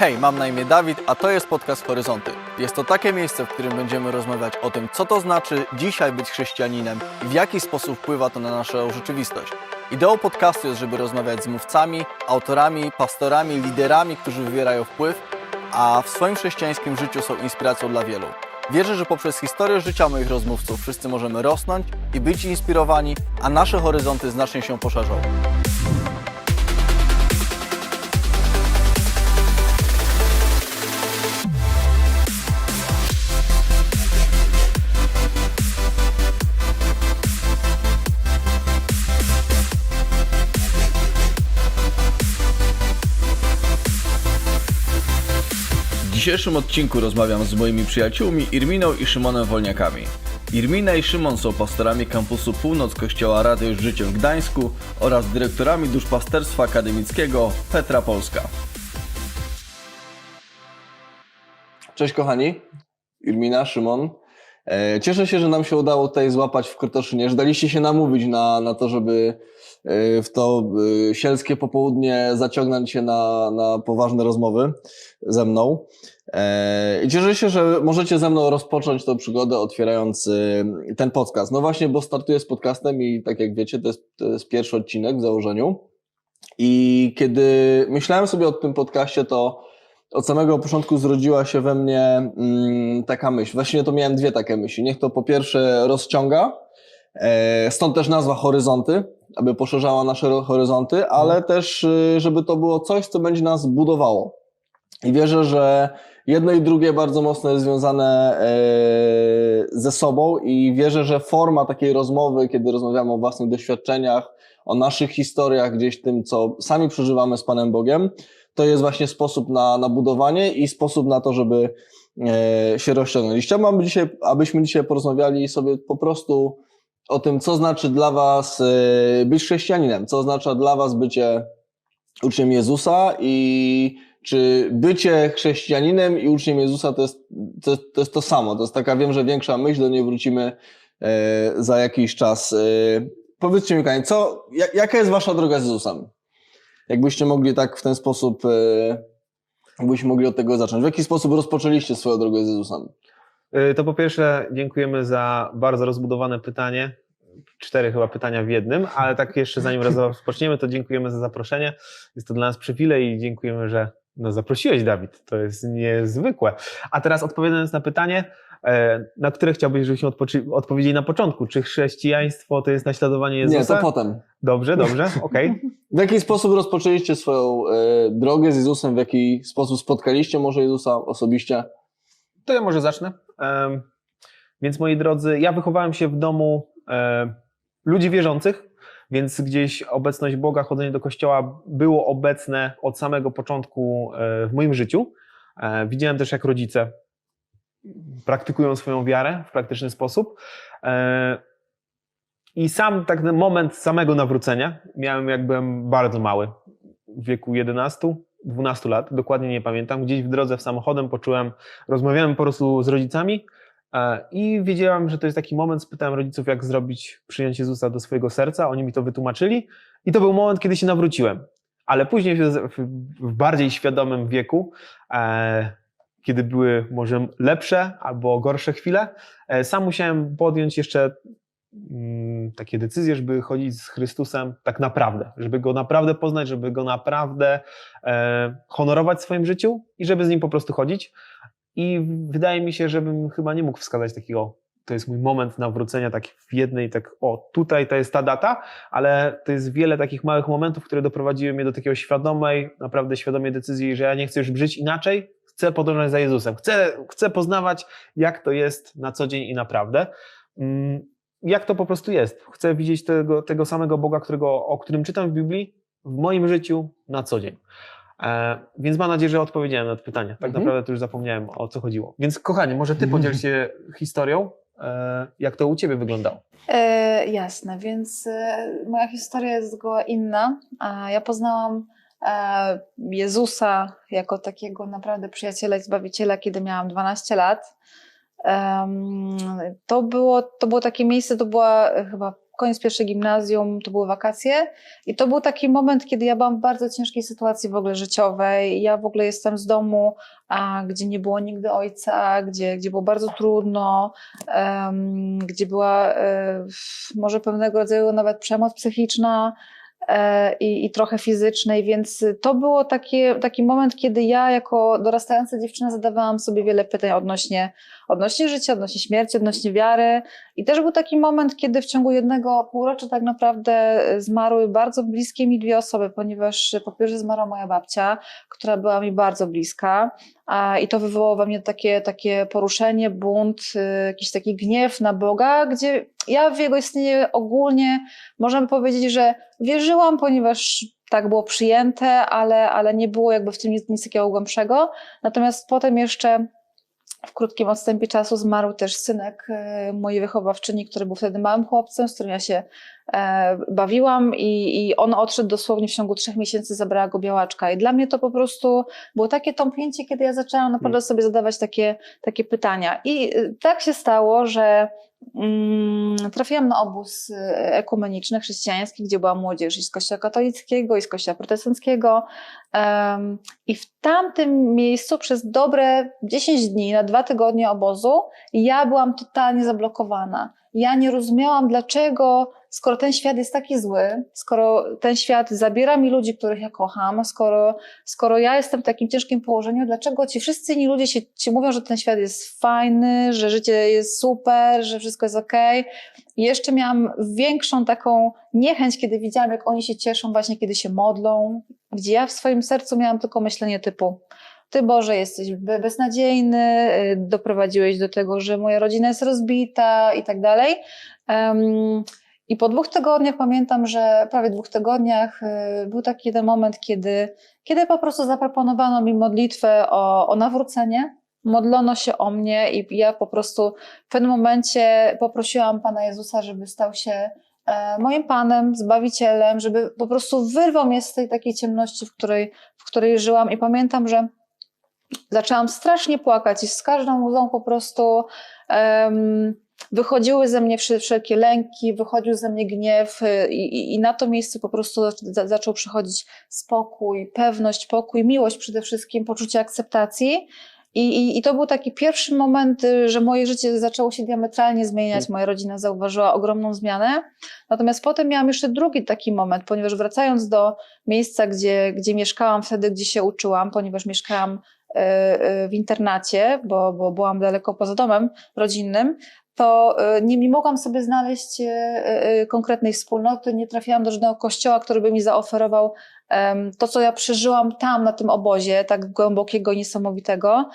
Hej, mam na imię Dawid, a to jest podcast Horyzonty. Jest to takie miejsce, w którym będziemy rozmawiać o tym, co to znaczy dzisiaj być chrześcijaninem i w jaki sposób wpływa to na naszą rzeczywistość. Ideą podcastu jest, żeby rozmawiać z mówcami, autorami, pastorami, liderami, którzy wywierają wpływ, a w swoim chrześcijańskim życiu są inspiracją dla wielu. Wierzę, że poprzez historię życia moich rozmówców wszyscy możemy rosnąć i być inspirowani, a nasze horyzonty znacznie się poszerzą. Dzisiejszym odcinku rozmawiam z moimi przyjaciółmi Irminą i Szymonem Wolniakami. Irmina i Szymon są pastorami kampusu Północ Kościoła Rady z Życiem w Gdańsku oraz dyrektorami duszpasterstwa akademickiego Petra Polska. Cześć kochani, Irmina, Szymon. E, Cieszę się, że nam się udało tutaj złapać w Krotoszynie, że daliście się namówić na, na to, żeby e, w to e, sielskie popołudnie zaciągnąć się na, na poważne rozmowy ze mną. I cieszę się, że możecie ze mną rozpocząć tę przygodę, otwierając ten podcast. No właśnie, bo startuję z podcastem i tak jak wiecie, to jest, to jest pierwszy odcinek w założeniu. I kiedy myślałem sobie o tym podcaście, to od samego początku zrodziła się we mnie mm, taka myśl. Właściwie to miałem dwie takie myśli. Niech to po pierwsze rozciąga, e, stąd też nazwa Horyzonty, aby poszerzała nasze horyzonty, ale też, y, żeby to było coś, co będzie nas budowało. I wierzę, że jedno i drugie bardzo mocno jest związane e, ze sobą i wierzę, że forma takiej rozmowy, kiedy rozmawiamy o własnych doświadczeniach, o naszych historiach, gdzieś tym, co sami przeżywamy z Panem Bogiem, to jest właśnie sposób na, na budowanie i sposób na to, żeby e, się rozciągnąć. Chciałbym, dzisiaj, abyśmy dzisiaj porozmawiali sobie po prostu o tym, co znaczy dla Was e, być chrześcijaninem, co oznacza dla Was bycie uczniem Jezusa i czy bycie chrześcijaninem i uczniem Jezusa to jest to, to jest to samo. To jest taka, wiem, że większa myśl, do niej wrócimy e, za jakiś czas. Powiedzcie mi, kochani, co, jak, jaka jest Wasza droga z Jezusem? Jakbyście mogli tak w ten sposób, e, jakbyśmy mogli od tego zacząć. W jaki sposób rozpoczęliście swoją drogę z Jezusem? Y, To po pierwsze dziękujemy za bardzo rozbudowane pytanie. Cztery chyba pytania w jednym, ale tak jeszcze zanim rozpoczniemy, to dziękujemy za zaproszenie. Jest to dla nas przywilej i dziękujemy, że nas zaprosiłeś, Dawid. To jest niezwykłe. A teraz odpowiadając na pytanie, e, na które chciałbyś, żebyśmy odpowiedzieli na początku. Czy chrześcijaństwo to jest naśladowanie Jezusa? Nie, to potem. Dobrze, dobrze, okej. W jaki sposób rozpoczęliście swoją e, drogę z Jezusem? W jaki sposób spotkaliście może Jezusa osobiście? To ja może zacznę. Więc moi drodzy, ja wychowałem się w domu e, ludzi wierzących, więc gdzieś obecność Boga, chodzenie do kościoła było obecne od samego początku e, w moim życiu. Widziałem też, jak rodzice praktykują swoją wiarę w praktyczny sposób. I sam tak moment samego nawrócenia miałem, jak byłem bardzo mały, w wieku 11, 12 lat, dokładnie nie pamiętam. Gdzieś w drodze w samochodem poczułem, rozmawiałem po prostu z rodzicami e, i wiedziałem, że to jest taki moment, spytałem rodziców, jak zrobić, przyjąć Jezusa do swojego serca, oni mi to wytłumaczyli i to był moment, kiedy się nawróciłem. Ale później w, bardziej świadomym wieku, e, kiedy były może lepsze albo gorsze chwile, e, sam musiałem podjąć jeszcze takie decyzje, żeby chodzić z Chrystusem tak naprawdę, żeby Go naprawdę poznać, żeby Go naprawdę e, honorować w swoim życiu i żeby z Nim po prostu chodzić. I wydaje mi się, żebym chyba nie mógł wskazać takiego, to jest mój moment nawrócenia tak w jednej, tak o tutaj to jest ta data, ale to jest wiele takich małych momentów, które doprowadziły mnie do takiego świadomej, naprawdę świadomej decyzji, że ja nie chcę już żyć inaczej, chcę podążać za Jezusem, chcę, chcę poznawać jak to jest na co dzień i naprawdę. Mm, jak to po prostu jest. Chcę widzieć tego, tego samego Boga, którego, o którym czytam w Biblii, w moim życiu na co dzień. E, więc mam nadzieję, że odpowiedziałem na to pytanie. Tak Mhm. naprawdę to już zapomniałem o co chodziło. Więc kochanie, może ty podziel się historią, e, jak to u ciebie wyglądało. E, jasne, więc e, moja historia jest zgoła inna. A ja poznałam e, Jezusa jako takiego naprawdę przyjaciela i zbawiciela, kiedy miałam 12 lat. To, było, to było takie miejsce, to była e, chyba koniec pierwszej gimnazjum, to były wakacje i to był taki moment, kiedy ja byłam w bardzo ciężkiej sytuacji w ogóle życiowej. Ja w ogóle jestem z domu, a, gdzie nie było nigdy ojca, gdzie, gdzie było bardzo trudno, em, gdzie była e, może pewnego rodzaju nawet przemoc psychiczna i, i trochę fizycznej, więc to było takie, taki moment, kiedy ja jako dorastająca dziewczyna zadawałam sobie wiele pytań odnośnie, odnośnie życia, odnośnie śmierci, odnośnie wiary i też był taki moment, kiedy w ciągu jednego półrocza tak naprawdę zmarły bardzo bliskie mi dwie osoby, ponieważ po pierwsze zmarła moja babcia, która była mi bardzo bliska a, i to wywołało we mnie takie, takie poruszenie, bunt, y, jakiś taki gniew na Boga, gdzie ja w Jego istnienie ogólnie możemy powiedzieć, że wierzyłam, ponieważ tak było przyjęte, ale, ale nie było jakby w tym nic, nic takiego głębszego. Natomiast potem jeszcze w krótkim odstępie czasu zmarł też synek e, mojej wychowawczyni, który był wtedy małym chłopcem, z którym ja się e, bawiłam i, i on odszedł dosłownie w ciągu trzech miesięcy, zabrała go białaczka. I dla mnie to po prostu było takie tąpnięcie, kiedy ja zaczęłam naprawdę sobie zadawać takie, takie pytania. I e, tak się stało, że trafiłam na obóz e, ekumeniczny, chrześcijański, gdzie była młodzież i z kościoła katolickiego, i z kościoła protestanckiego. I w tamtym miejscu przez dobre 10 dni, na dwa tygodnie obozu, ja byłam totalnie zablokowana. Ja nie rozumiałam, dlaczego, skoro ten świat jest taki zły, skoro ten świat zabiera mi ludzi, których ja kocham, skoro, skoro ja jestem w takim ciężkim położeniu, dlaczego ci wszyscy inni ludzie się, ci mówią, że ten świat jest fajny, że życie jest super, że wszystko jest okej. I jeszcze miałam większą taką niechęć, kiedy widziałam, jak oni się cieszą właśnie, kiedy się modlą, gdzie ja w swoim sercu miałam tylko myślenie typu ty Boże jesteś be- beznadziejny, y, doprowadziłeś do tego, że moja rodzina jest rozbita i tak dalej. I po dwóch tygodniach pamiętam, że prawie dwóch tygodniach y, był taki jeden moment, kiedy, kiedy po prostu zaproponowano mi modlitwę o, o nawrócenie. Modlono się o mnie i ja po prostu w pewnym momencie poprosiłam Pana Jezusa, żeby stał się e, moim Panem, Zbawicielem, żeby po prostu wyrwał mnie z tej takiej ciemności, w której, w której żyłam. I pamiętam, że zaczęłam strasznie płakać i z każdą łzą po prostu em, wychodziły ze mnie wsze- wszelkie lęki, wychodził ze mnie gniew y, i, i, na to miejsce po prostu za, zaczął przychodzić spokój, pewność, pokój, miłość przede wszystkim, poczucie akceptacji. I, i, I to był taki pierwszy moment, y, że moje życie zaczęło się diametralnie zmieniać. Moja rodzina zauważyła ogromną zmianę. Natomiast potem miałam jeszcze drugi taki moment, ponieważ wracając do miejsca, gdzie, gdzie mieszkałam wtedy, gdzie się uczyłam, ponieważ mieszkałam e, w internacie, bo, bo byłam daleko poza domem rodzinnym, to e, nie, mogłam sobie znaleźć e, e, konkretnej wspólnoty, nie trafiłam do żadnego kościoła, który by mi zaoferował to, co ja przeżyłam tam na tym obozie, tak głębokiego, niesamowitego.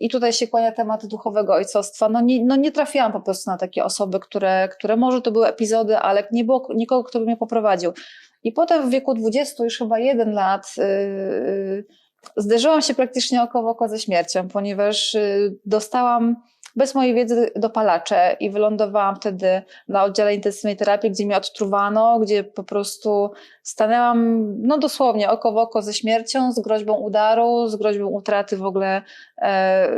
I tutaj się kłania temat duchowego ojcostwa. No nie, no nie trafiłam po prostu na takie osoby, które, które może to były epizody, ale nie było nikogo, kto by mnie poprowadził. I potem w wieku 20 już chyba jeden lat yy, zderzyłam się praktycznie oko w oko ze śmiercią, ponieważ yy, dostałam bez mojej wiedzy dopalacze i wylądowałam wtedy na oddziale intensywnej terapii, gdzie mnie odtruwano, gdzie po prostu stanęłam no dosłownie oko w oko ze śmiercią, z groźbą udaru, z groźbą utraty w ogóle, e,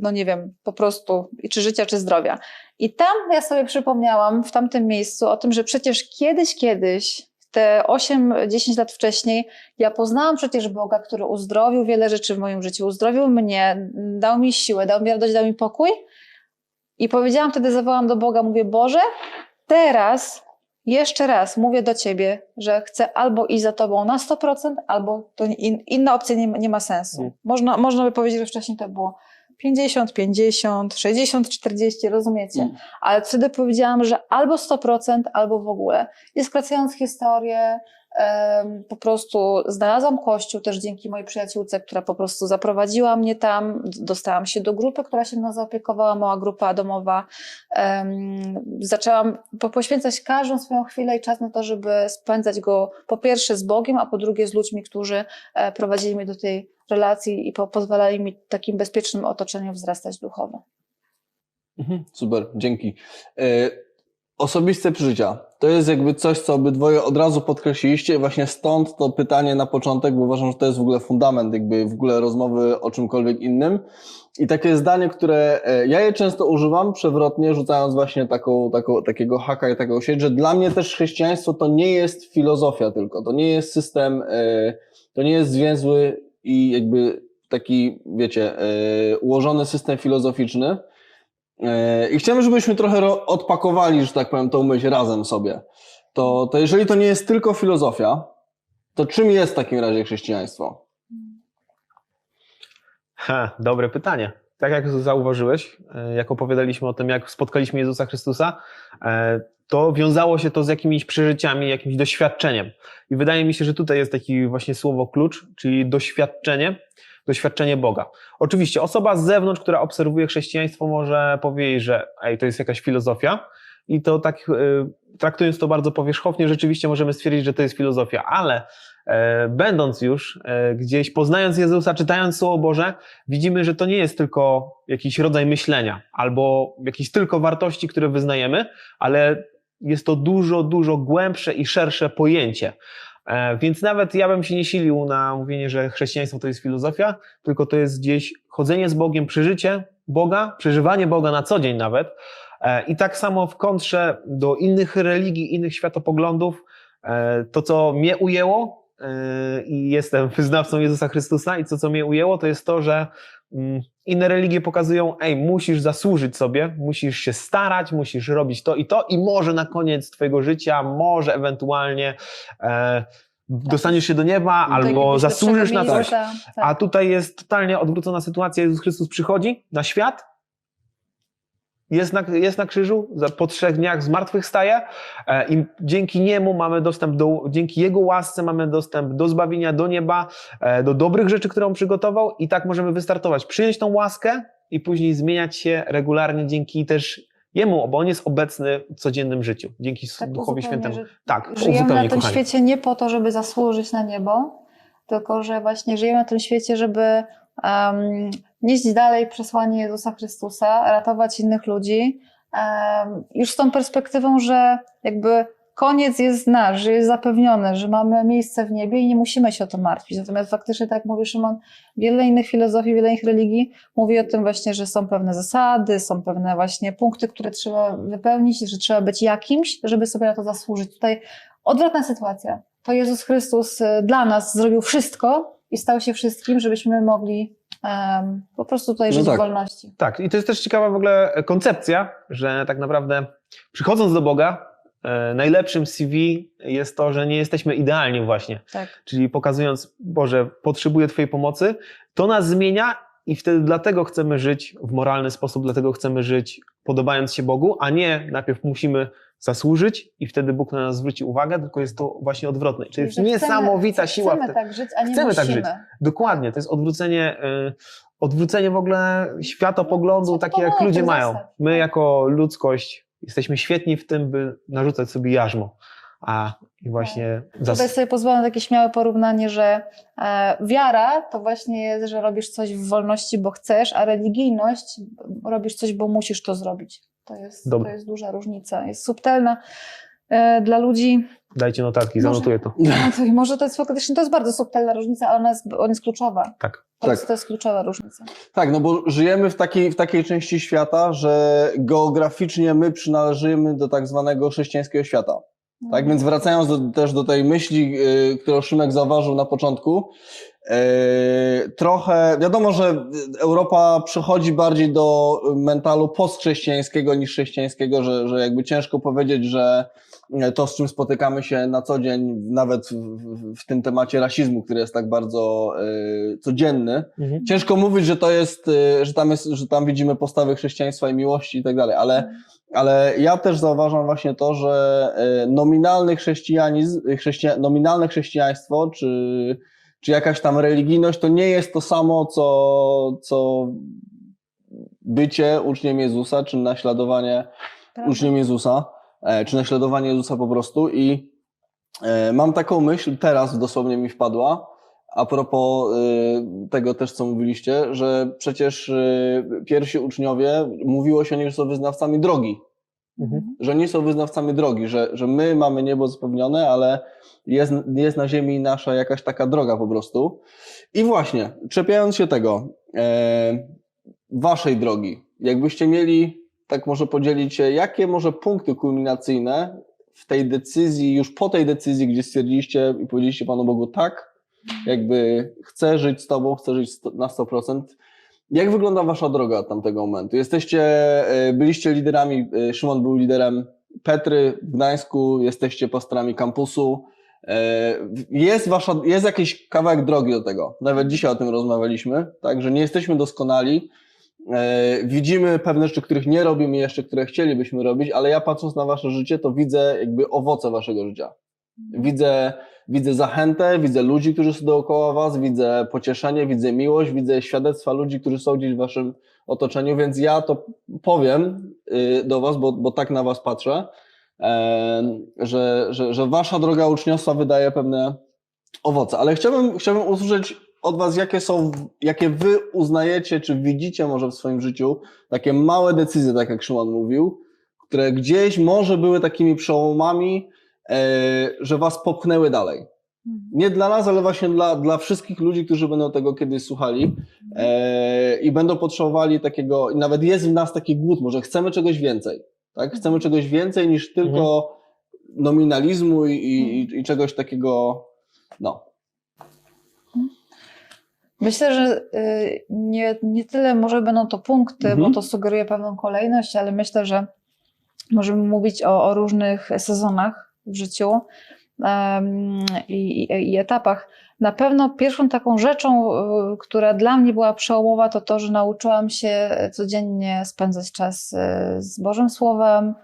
no nie wiem, po prostu czy życia, czy zdrowia. I tam ja sobie przypomniałam w tamtym miejscu o tym, że przecież kiedyś, kiedyś, te 8-10 lat wcześniej, ja poznałam przecież Boga, który uzdrowił wiele rzeczy w moim życiu, uzdrowił mnie, dał mi siłę, dał mi radość, dał mi pokój. I powiedziałam wtedy, zawołam do Boga, mówię, Boże, teraz jeszcze raz mówię do Ciebie, że chcę albo iść za Tobą na 100%, albo to in, inna opcja nie, ma- nie ma sensu. Mm. Można, można by powiedzieć, że wcześniej to było 50, 50, 60, 40, rozumiecie? Mm. Ale wtedy powiedziałam, że albo 100%, albo w ogóle. I skracając historię, po prostu znalazłam kościół też dzięki mojej przyjaciółce, która po prostu zaprowadziła mnie tam. Dostałam się do grupy, która się mną zaopiekowała, mała grupa domowa. Zaczęłam po- poświęcać każdą swoją chwilę i czas na to, żeby spędzać go po pierwsze z Bogiem, a po drugie z ludźmi, którzy e, prowadzili mnie do tej relacji i po, pozwalali mi w takim bezpiecznym otoczeniu wzrastać duchowo. Mhm, super, dzięki. E, osobiste przeżycia. To jest jakby coś, co obydwoje od razu podkreśliliście właśnie stąd to pytanie na początek, bo uważam, że to jest w ogóle fundament jakby w ogóle rozmowy o czymkolwiek innym. I takie zdanie, które e, ja je często używam przewrotnie, rzucając właśnie taką, taką, takiego haka i taką sieć, że dla mnie też chrześcijaństwo to nie jest filozofia tylko, to nie jest system, e, to nie jest zwięzły i jakby taki, wiecie, e, ułożony system filozoficzny, I chciałbym, żebyśmy trochę ro- odpakowali, że tak powiem, tą myśl razem sobie. To, to jeżeli to nie jest tylko filozofia, to czym jest w takim razie chrześcijaństwo? Ha, dobre pytanie. Tak jak zauważyłeś, e, jak opowiadaliśmy o tym, jak spotkaliśmy Jezusa Chrystusa, e, to wiązało się to z jakimiś przeżyciami, jakimś doświadczeniem. I wydaje mi się, że tutaj jest taki właśnie słowo klucz, czyli doświadczenie, doświadczenie Boga. Oczywiście osoba z zewnątrz, która obserwuje chrześcijaństwo, może powiedzieć, że ej, to jest jakaś filozofia, i to tak e, traktując to bardzo powierzchownie, rzeczywiście możemy stwierdzić, że to jest filozofia, ale e, będąc już e, gdzieś, poznając Jezusa, czytając Słowo Boże, widzimy, że to nie jest tylko jakiś rodzaj myślenia albo jakieś tylko wartości, które wyznajemy, ale jest to dużo, dużo głębsze i szersze pojęcie. E, Więc nawet ja bym się nie silił na mówienie, że chrześcijaństwo to jest filozofia, tylko to jest gdzieś chodzenie z Bogiem, przeżycie Boga, przeżywanie Boga na co dzień nawet. E, I tak samo w kontrze do innych religii, innych światopoglądów, e, to co mnie ujęło i jestem wyznawcą Jezusa Chrystusa i to co mnie ujęło, to jest to, że mm, inne religie pokazują, ej, musisz zasłużyć sobie, musisz się starać, musisz robić to i to i może na koniec twojego życia, może ewentualnie e, dostaniesz się do nieba Do albo zasłużysz na coś. tak. A tutaj jest totalnie odwrócona sytuacja. Jezus Chrystus przychodzi na świat, jest na, jest na krzyżu, za- po trzech dniach zmartwychwstaje e, i dzięki niemu mamy dostęp do, dzięki jego łasce mamy dostęp do zbawienia, do nieba, e, do dobrych rzeczy, które on przygotował i tak możemy wystartować, przyjąć tą łaskę i później zmieniać się regularnie dzięki też jemu, bo on jest obecny w codziennym życiu, dzięki Tak Duchowi Świętemu. że Tak, Żyjemy na tym kochani. świecie nie po to, żeby zasłużyć na niebo, tylko że właśnie żyjemy na tym świecie, żeby um, nieść dalej przesłanie Jezusa Chrystusa, ratować innych ludzi. Już z tą perspektywą, że jakby koniec jest nasz, że jest zapewniony, że mamy miejsce w niebie i nie musimy się o to martwić. Natomiast faktycznie, tak jak mówi Szymon, wiele innych filozofii, wiele innych religii mówi o tym właśnie, że są pewne zasady, są pewne właśnie punkty, które trzeba wypełnić, że trzeba być jakimś, żeby sobie na to zasłużyć. Tutaj odwrotna sytuacja. To Jezus Chrystus y, dla nas zrobił wszystko i stał się wszystkim, żebyśmy mogli po prostu tutaj No żyć tak. w wolności. Tak, i to jest też ciekawa w ogóle koncepcja, że tak naprawdę przychodząc do Boga, e, najlepszym CV jest to, że nie jesteśmy idealni właśnie. Tak. Czyli pokazując, Boże, potrzebuję Twojej pomocy, to nas zmienia i wtedy dlatego chcemy żyć w moralny sposób, dlatego chcemy żyć podobając się Bogu, a nie najpierw musimy zasłużyć i wtedy Bóg na nas zwróci uwagę, tylko jest to właśnie odwrotne. Czyli że niesamowita chcemy, siła. Chcemy tak żyć, a nie Chcemy tak musimy. żyć. Dokładnie, to jest odwrócenie, y, odwrócenie w ogóle światopoglądu, No, takie jak ludzie mają. zasad, My tak. jako ludzkość jesteśmy świetni w tym, by narzucać sobie jarzmo. A i właśnie zas- Tutaj sobie pozwolę na takie śmiałe porównanie, że e, wiara to właśnie jest, że robisz coś w wolności, bo chcesz, a religijność robisz coś, bo musisz to zrobić. To jest, to jest duża różnica. Jest subtelna. E, dla ludzi, dajcie notatki, Może- zanotuję to. no to, i może to jest faktycznie, to jest bardzo subtelna różnica, ale ona jest, ona jest kluczowa. Tak. To, jest, Tak. to jest kluczowa różnica. Tak, no bo żyjemy w takiej, w takiej części świata, że geograficznie my przynależymy do tak zwanego chrześcijańskiego świata. Tak, więc wracając do, też do tej myśli, y, którą Szymek zauważył na początku, trochę, wiadomo, że Europa przechodzi bardziej do mentalu postchrześcijańskiego niż chrześcijańskiego, że, że jakby ciężko powiedzieć, że to, z czym spotykamy się na co dzień, nawet w, w, tym temacie rasizmu, który jest tak bardzo y, codzienny, Mhm. ciężko mówić, że to jest, y, że tam jest, że tam widzimy postawy chrześcijaństwa i miłości i tak dalej, ale ale ja też zauważam właśnie to, że nominalny chrześcijanizm, chrześcija, nominalne chrześcijaństwo, czy, czy jakaś tam religijność, to nie jest to samo, co, co bycie uczniem Jezusa, czy naśladowanie Prawda. uczniem Jezusa, e, czy naśladowanie Jezusa po prostu. I e, mam taką myśl, teraz dosłownie mi wpadła, a propos e, tego też, co mówiliście, że przecież pierwsi uczniowie, mówiło się o nich, że są wyznawcami drogi. Mhm. że nie są wyznawcami drogi, że, że my mamy niebo zapewnione, ale jest, jest na ziemi nasza jakaś taka droga po prostu. I właśnie, czepiając się tego, e, waszej drogi, jakbyście mieli, tak może podzielić się, jakie może punkty kulminacyjne w tej decyzji, już po tej decyzji, gdzie stwierdziliście i powiedzieliście Panu Bogu tak, jakby chcę żyć z Tobą, chcę żyć na 100%. Jak wygląda Wasza droga od tamtego momentu? Jesteście, e, byliście liderami, e, Szymon był liderem Petry w Gdańsku, jesteście pastorami kampusu. E, Jest, wasza, jest jakiś kawałek drogi do tego. Nawet dzisiaj o tym rozmawialiśmy, tak, że nie jesteśmy doskonali. Widzimy pewne rzeczy, których nie robimy jeszcze, które chcielibyśmy robić, ale ja patrząc na wasze życie, to widzę jakby owoce waszego życia. Widzę, widzę zachętę, widzę ludzi, którzy są dookoła was, widzę pocieszenie, widzę miłość, widzę świadectwa ludzi, którzy są gdzieś w waszym otoczeniu, więc ja to powiem y, do was, bo, bo tak na was patrzę, em, że, że, że wasza droga uczniostwa wydaje pewne owoce. Ale chciałbym, chciałbym usłyszeć od was, jakie są, jakie wy uznajecie, czy widzicie może w swoim życiu takie małe decyzje, tak jak Szymon mówił, które gdzieś może były takimi przełomami, e, że was popchnęły dalej. Mhm. Nie dla nas, ale właśnie dla, dla wszystkich ludzi, którzy będą tego kiedyś słuchali e, i będą potrzebowali takiego, nawet jest w nas taki głód, może chcemy czegoś więcej, tak? Chcemy czegoś więcej niż tylko nominalizmu i, i, i czegoś takiego, no. Myślę, że y, nie, nie tyle może będą to punkty, Mhm. bo to sugeruje pewną kolejność, ale myślę, że możemy mówić o, o różnych sezonach w życiu i, i, i etapach. Na pewno pierwszą taką rzeczą, y, która dla mnie była przełomowa, to to, że nauczyłam się codziennie spędzać czas y, z Bożym Słowem,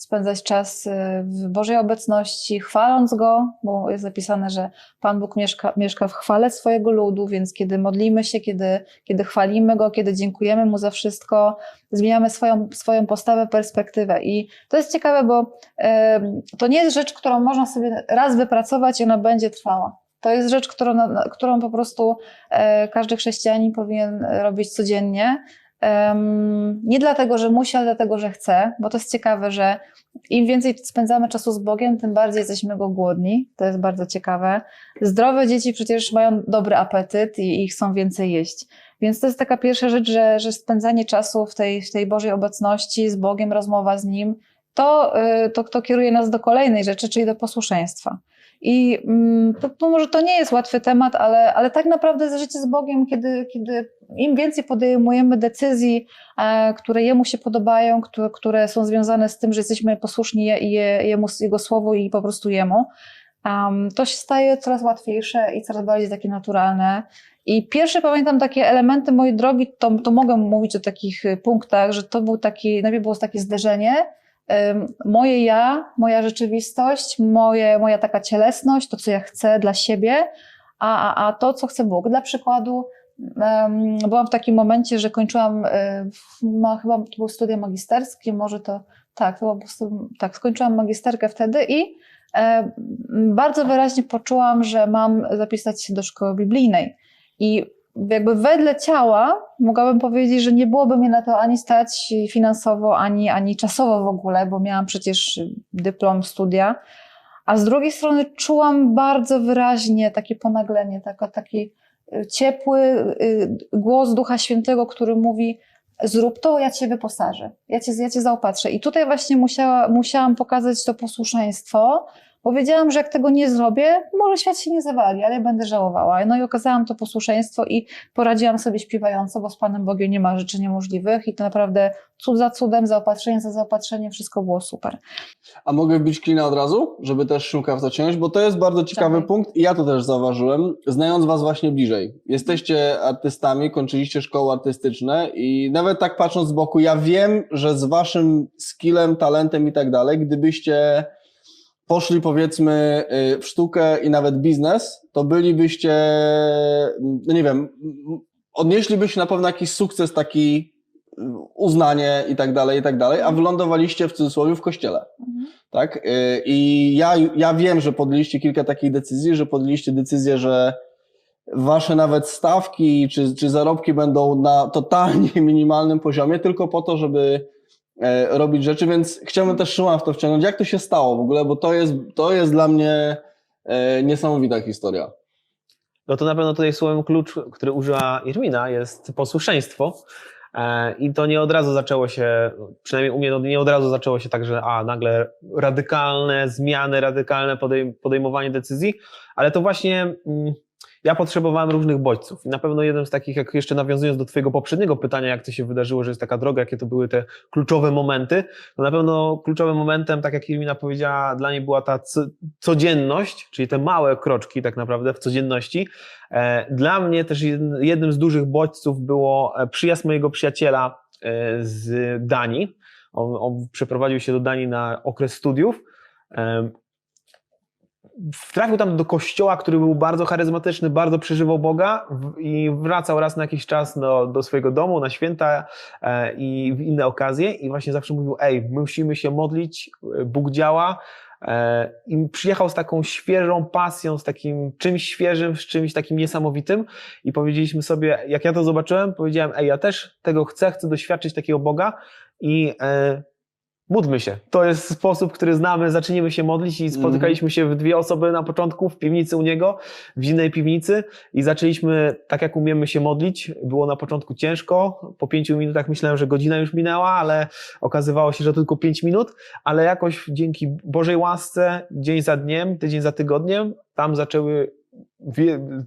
spędzać czas y, w Bożej obecności, chwaląc Go, bo jest zapisane, że Pan Bóg mieszka, mieszka w chwale swojego ludu, więc kiedy modlimy się, kiedy, kiedy chwalimy Go, kiedy dziękujemy Mu za wszystko, zmieniamy swoją, swoją postawę, perspektywę. I to jest ciekawe, bo em, to nie jest rzecz, którą można sobie raz wypracować i ona będzie trwała. To jest rzecz, którą, którą po prostu e, każdy chrześcijanin powinien robić codziennie. Em, nie dlatego, że musi, ale dlatego, że chce, bo to jest ciekawe, że im więcej spędzamy czasu z Bogiem, tym bardziej jesteśmy Go głodni. To jest bardzo ciekawe. Zdrowe dzieci przecież mają dobry apetyt i, i chcą więcej jeść. Więc to jest taka pierwsza rzecz, że, że spędzanie czasu w tej, w tej Bożej obecności, z Bogiem, rozmowa z Nim, to, y, to, to kieruje nas do kolejnej rzeczy, czyli do posłuszeństwa. I mm, to, to może to nie jest łatwy temat, ale, ale tak naprawdę życie z Bogiem, kiedy, kiedy im więcej podejmujemy decyzji, e, które Jemu się podobają, które, które są związane z tym, że jesteśmy posłuszni je, je, Jemu, Jego Słowu i po prostu Jemu, um, to się staje coraz łatwiejsze i coraz bardziej takie naturalne. I pierwsze pamiętam takie elementy mojej drogi, to, to mogę mówić o takich y, punktach, że to był taki, najpierw było takie zderzenie, moje ja, moja rzeczywistość, moje, moja taka cielesność, to co ja chcę dla siebie, a, a, a to co chce Bóg. Dla przykładu ym, byłam w takim momencie, że kończyłam, w- ma, chyba to były studia magisterskie, może to, tak, to było tak, skończyłam magisterkę wtedy i e, bardzo wyraźnie poczułam, że mam zapisać się do szkoły biblijnej. I jakby wedle ciała mogłabym powiedzieć, że nie byłoby mnie na to ani stać finansowo, ani, ani czasowo w ogóle, bo miałam przecież dyplom, studia. A z drugiej strony czułam bardzo wyraźnie takie ponaglenie, taki y, ciepły y, głos Ducha Świętego, który mówi: Zrób to, ja cię wyposażę, ja cię, ja cię zaopatrzę. I tutaj właśnie musiała, musiałam pokazać to posłuszeństwo, bo wiedziałam, że jak tego nie zrobię, może świat się nie zawali, ale ja będę żałowała. No i okazałam to posłuszeństwo i poradziłam sobie śpiewająco, bo z Panem Bogiem nie ma rzeczy niemożliwych i to naprawdę cud za cudem, zaopatrzenie za zaopatrzeniem, wszystko było super. A mogę wbić klina od razu, żeby też Szymka w to ciąć, bo to jest bardzo ciekawy punkt i ja to też zauważyłem, znając was właśnie bliżej. Jesteście artystami, kończyliście szkoły artystyczne i nawet tak patrząc z boku, ja wiem, że z waszym skillem, talentem i tak dalej, gdybyście poszli powiedzmy y, w sztukę i nawet biznes, to bylibyście, no nie wiem, odnieślibyście na pewno jakiś sukces taki, y, uznanie i tak dalej, i tak dalej, a wylądowaliście w cudzysłowie w kościele. Tak? Y, I ja, ja wiem, że podjęliście kilka takich decyzji, że podjęliście decyzję, że wasze nawet stawki czy, czy zarobki będą na totalnie minimalnym poziomie, tylko po to, żeby robić rzeczy, więc chciałbym też Szymona w to wciągnąć. Jak to się stało w ogóle, bo to jest, to jest dla mnie e, niesamowita historia. No to na pewno tutaj słowem klucz, który użyła Irmina, jest posłuszeństwo. E, I to nie od razu zaczęło się, przynajmniej u mnie, no nie od razu zaczęło się tak, że a, nagle radykalne zmiany, radykalne podejm- podejmowanie decyzji, ale to właśnie mm, ja potrzebowałem różnych bodźców. I na pewno jednym z takich, jak jeszcze nawiązując do Twojego poprzedniego pytania, jak to się wydarzyło, że jest taka droga, jakie to były te kluczowe momenty, to na pewno kluczowym momentem, tak jak Irmina powiedziała, dla niej była ta co- codzienność, czyli te małe kroczki tak naprawdę w codzienności. E, Dla mnie też jedn- jednym z dużych bodźców było e, przyjazd mojego przyjaciela e, z Danii. On, on przeprowadził się do Danii na okres studiów. Trafił tam do kościoła, który był bardzo charyzmatyczny, bardzo przeżywał Boga i wracał raz na jakiś czas do, do swojego domu na święta e, i w inne okazje i właśnie zawsze mówił, ej, musimy się modlić, Bóg działa, E, I przyjechał z taką świeżą pasją, z takim czymś świeżym, z czymś takim niesamowitym. I powiedzieliśmy sobie, jak ja to zobaczyłem, powiedziałem, ej, ja też tego chcę, chcę doświadczyć takiego Boga i e, módlmy się. To jest sposób, który znamy, zacznijmy się modlić i spotykaliśmy się w dwie osoby na początku w piwnicy u niego, w innej piwnicy i zaczęliśmy tak, jak umiemy się modlić. Było na początku ciężko, po pięciu minutach myślałem, że godzina już minęła, ale okazywało się, że tylko pięć minut, ale jakoś dzięki Bożej łasce, dzień za dniem, tydzień za tygodniem, tam zaczęły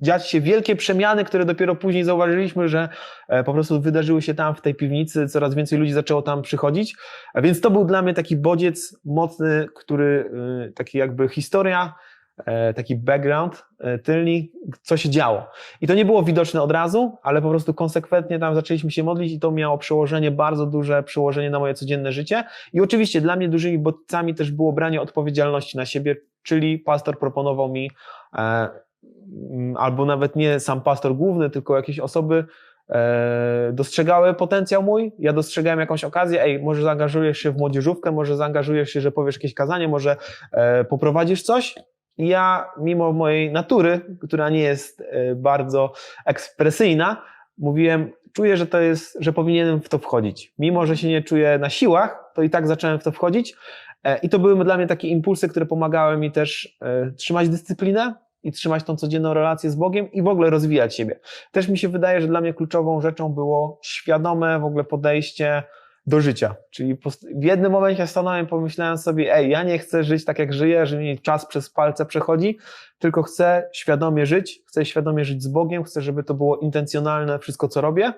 dziać się wielkie przemiany, które dopiero później zauważyliśmy, że e, po prostu wydarzyły się tam w tej piwnicy, coraz więcej ludzi zaczęło tam przychodzić, a więc to był dla mnie taki bodziec mocny, który, y, taki jakby historia, e, taki background e, tylny, co się działo. I to nie było widoczne od razu, ale po prostu konsekwentnie tam zaczęliśmy się modlić i to miało przełożenie, bardzo duże przełożenie na moje codzienne życie. I oczywiście dla mnie dużymi bodźcami też było branie odpowiedzialności na siebie, czyli pastor proponował mi, e, albo nawet nie sam pastor główny, tylko jakieś osoby e, dostrzegały potencjał mój, ja dostrzegałem jakąś okazję, ej, może zaangażujesz się w młodzieżówkę, może zaangażujesz się, że powiesz jakieś kazanie, może e, poprowadzisz coś. I ja, mimo mojej natury, która nie jest e, bardzo ekspresyjna, mówiłem, czuję, że to jest, że powinienem w to wchodzić. Mimo, że się nie czuję na siłach, to i tak zacząłem w to wchodzić. I to były dla mnie takie impulsy, które pomagały mi też trzymać dyscyplinę i trzymać tą codzienną relację z Bogiem i w ogóle rozwijać siebie. Też mi się wydaje, że dla mnie kluczową rzeczą było świadome w ogóle podejście do życia. Czyli w jednym momencie stanąłem, pomyślałem sobie, ej, ja nie chcę żyć tak jak żyję, że mi czas przez palce przechodzi, tylko chcę świadomie żyć, chcę świadomie żyć z Bogiem, chcę, żeby to było intencjonalne wszystko, co robię.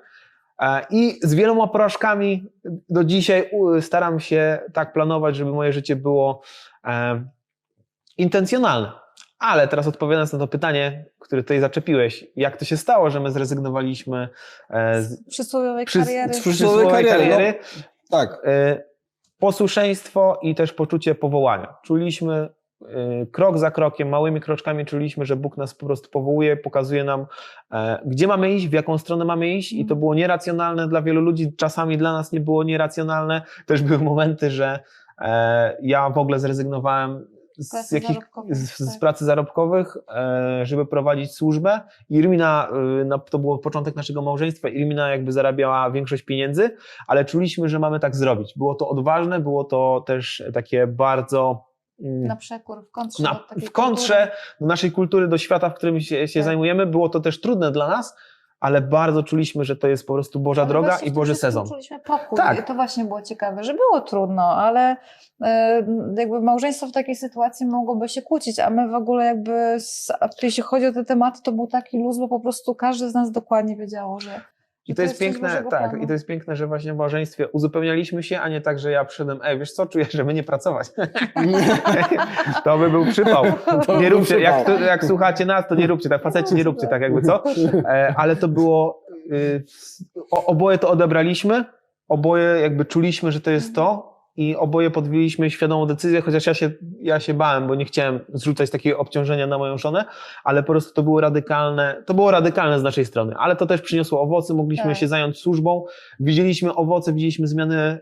E, I z wieloma porażkami do dzisiaj staram się tak planować, żeby moje życie było e, intencjonalne. Ale teraz odpowiadając na to pytanie, które tutaj zaczepiłeś, jak to się stało, że my zrezygnowaliśmy e, z Przysłowiowej przy- kariery. z przysłowiowej kariery, kariery, Tak. e, posłuszeństwo i też poczucie powołania. Czuliśmy e, krok za krokiem, małymi kroczkami czuliśmy, że Bóg nas po prostu powołuje, pokazuje nam, gdzie mamy iść, w jaką stronę mamy iść i to było nieracjonalne dla wielu ludzi, czasami dla nas nie było nieracjonalne. Też były momenty, że ja w ogóle zrezygnowałem z, Pracy jakich, zarobkowej, z, z tak. pracy zarobkowych, e, żeby prowadzić służbę. Irmina, e, to był początek naszego małżeństwa, Irmina jakby zarabiała większość pieniędzy, ale czuliśmy, że mamy tak zrobić. Było to odważne, było to też takie bardzo mm, Na przekór, w kontrze. na, do w kontrze do naszej kultury, do świata, w którym się, się Tak. zajmujemy. Było to też trudne dla nas, ale bardzo czuliśmy, że to jest po prostu Boża Ale droga i Boży sezon. Czuliśmy pokój. Tak. I to właśnie było ciekawe, że było trudno, ale e, jakby małżeństwo w takiej sytuacji mogłoby się kłócić, a my w ogóle jakby, jeśli chodzi o te tematy, to był taki luz, bo po prostu każdy z nas dokładnie wiedziało, że. I to jest piękne, tak, planu. i to jest piękne, że właśnie w małżeństwie uzupełnialiśmy się, a nie tak, że ja przyszedłem, ej, wiesz co, czuję, żeby nie pracować. to by był przypał. Nie róbcie, jak, jak słuchacie nas, to nie róbcie tak, faceci nie róbcie tak jakby co, e, ale to było, y, oboje to odebraliśmy, oboje jakby czuliśmy, że to jest to i oboje podjęliśmy świadomą decyzję, chociaż ja się, ja się bałem, bo nie chciałem zrzucać takiego obciążenia na moją żonę, ale po prostu to było radykalne, to było radykalne z naszej strony, ale to też przyniosło owoce, mogliśmy Tak. się zająć służbą, widzieliśmy owoce, widzieliśmy zmiany e,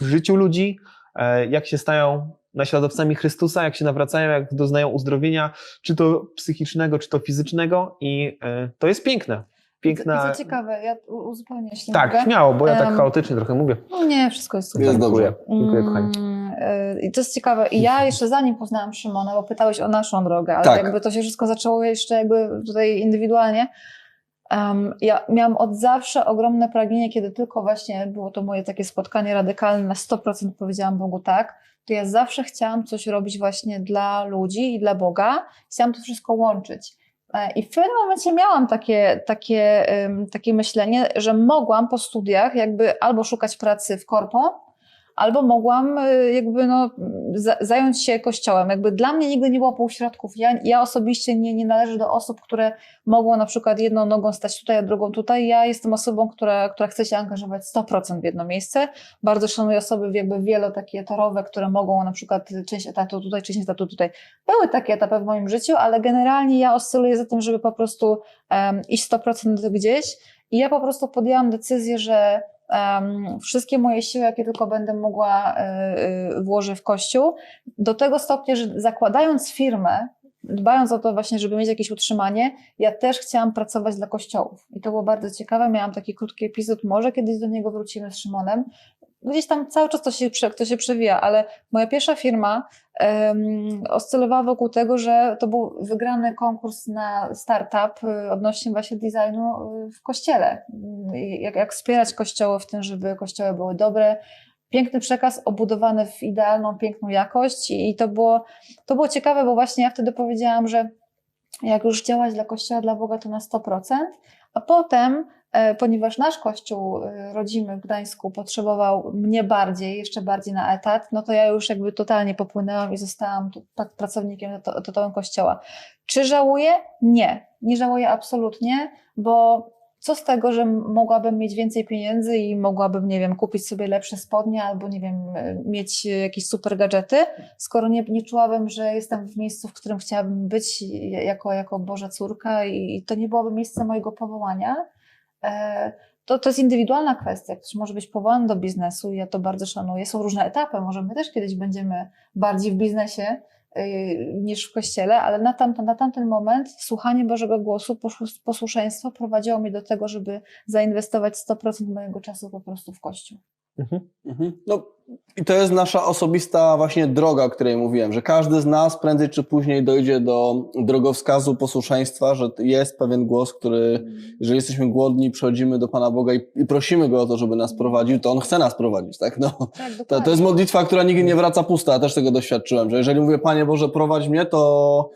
w życiu ludzi, e, jak się stają naśladowcami Chrystusa, jak się nawracają, jak doznają uzdrowienia, czy to psychicznego, czy to fizycznego i e, to jest piękne. Piękna... I co ciekawe, ja uzupełnię, jeśli Tak, mogę. śmiało, bo ja tak Em, chaotycznie trochę mówię. No nie, wszystko jest super. Jest dobrze. Dziękuję, dziękuję kochani. Mm, y, I to jest ciekawe. I ja jeszcze zanim poznałam Szymona, bo pytałeś o naszą drogę, ale Tak. jakby to się wszystko zaczęło jeszcze jakby tutaj indywidualnie. Um, ja miałam od zawsze ogromne pragnienie, kiedy tylko właśnie było to moje takie spotkanie radykalne, na 100% powiedziałam Bogu tak, to ja zawsze chciałam coś robić właśnie dla ludzi i dla Boga. Chciałam to wszystko łączyć. E, I w pewnym momencie miałam takie, takie, takie myślenie, że mogłam po studiach jakby albo szukać pracy w korpo, albo mogłam y, jakby no, za- zająć się kościołem. Jakby dla mnie nigdy nie było półśrodków. Ja, ja osobiście nie, nie należę do osób, które mogą na przykład jedną nogą stać tutaj, a drugą tutaj. Ja jestem osobą, która, która chce się angażować 100% w jedno miejsce. Bardzo szanuję osoby jakby wielo takie torowe, które mogą na przykład część etatu tutaj, część etatu tutaj. Były takie etapy w moim życiu, ale generalnie ja oscyluję za tym, żeby po prostu um, iść 100% gdzieś. I ja po prostu podjęłam decyzję, że wszystkie moje siły, jakie tylko będę mogła, y, y, włożę w kościół. Do tego stopnia, że zakładając firmę, dbając o to właśnie, żeby mieć jakieś utrzymanie, ja też chciałam pracować dla kościołów. I to było bardzo ciekawe. Miałam taki krótki epizod, może kiedyś do niego wrócimy z Szymonem. Gdzieś tam cały czas to się, to się przewija, ale moja pierwsza firma um, oscylowała wokół tego, że to był wygrany konkurs na startup y, odnośnie właśnie designu y, w kościele. Y, Jak, jak wspierać kościoły w tym, żeby kościoły były dobre. Piękny przekaz obudowany w idealną, piękną jakość i, i to, było, to było ciekawe, bo właśnie ja wtedy powiedziałam, że jak już działać dla Kościoła, dla Boga, to na 100%, a potem, ponieważ nasz Kościół e, rodzimy w Gdańsku potrzebował mnie bardziej, jeszcze bardziej na etat, no to ja już jakby totalnie popłynęłam i zostałam pra- pracownikiem to- totalnym Kościoła. Czy żałuję? Nie. Nie żałuję absolutnie, bo co z tego, że mogłabym mieć więcej pieniędzy i mogłabym, nie wiem, kupić sobie lepsze spodnie albo, nie wiem, e, mieć e, jakieś super gadżety, skoro nie, nie czułabym, że jestem w miejscu, w którym chciałabym być jako, jako Boża córka i to nie byłoby miejsce mojego powołania, e, to, to jest indywidualna kwestia. Ktoś może być powołany do biznesu i ja to bardzo szanuję. Są różne etapy, może my też kiedyś będziemy bardziej w biznesie y, niż w kościele, ale na, tamten, na tamten moment słuchanie Bożego głosu, posłu- posłuszeństwo prowadziło mnie do tego, żeby zainwestować 100% mojego czasu po prostu w kościół. Mhm. Mhm. No i to jest nasza osobista właśnie droga, o której mówiłem, że każdy z nas prędzej czy później dojdzie do drogowskazu posłuszeństwa, że jest pewien głos, który, jeżeli jesteśmy głodni, przychodzimy do Pana Boga i, i prosimy Go o to, żeby nas prowadził, to On chce nas prowadzić, tak? No, Tak, to, to jest modlitwa, która nigdy nie wraca pusta, ja też tego doświadczyłem, że jeżeli mówię, Panie Boże, prowadź mnie, to,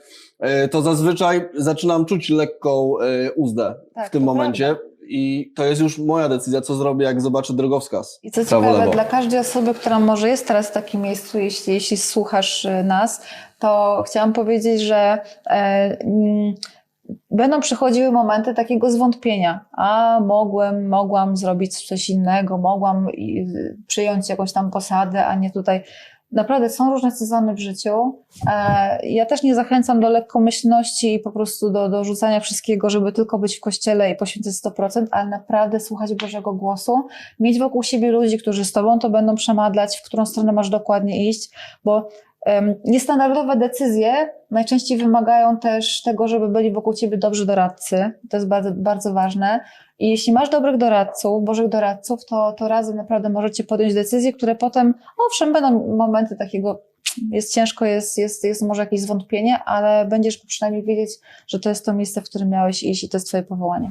y, to zazwyczaj zaczynam czuć lekką y, uzdę Tak, w tym momencie prawda. I to jest już moja decyzja, co zrobię, jak zobaczę drogowskaz. I co ciekawe, lewo. dla każdej osoby, która może jest teraz w takim miejscu, jeśli, jeśli słuchasz y, nas, to chciałam powiedzieć, że e, mm, będą przychodziły momenty takiego zwątpienia. A mogłem, mogłam zrobić coś innego, mogłam przyjąć jakąś tam posadę, a nie tutaj. Naprawdę są różne sezony w życiu. E, Ja też nie zachęcam do lekkomyślności i po prostu do, do rzucania wszystkiego, żeby tylko być w kościele i poświęcić 100%, ale naprawdę słuchać Bożego głosu, mieć wokół siebie ludzi, którzy z tobą to będą przemadlać, w którą stronę masz dokładnie iść, bo niestandardowe decyzje najczęściej wymagają też tego, żeby byli wokół ciebie dobrzy doradcy. To jest bardzo, bardzo ważne. I jeśli masz dobrych doradców, Bożych doradców, to, to razem naprawdę możecie podjąć decyzje, które potem, owszem, będą momenty takiego, jest ciężko, jest, jest, jest może jakieś zwątpienie, ale będziesz przynajmniej wiedzieć, że to jest to miejsce, w którym miałeś iść i to jest twoje powołanie.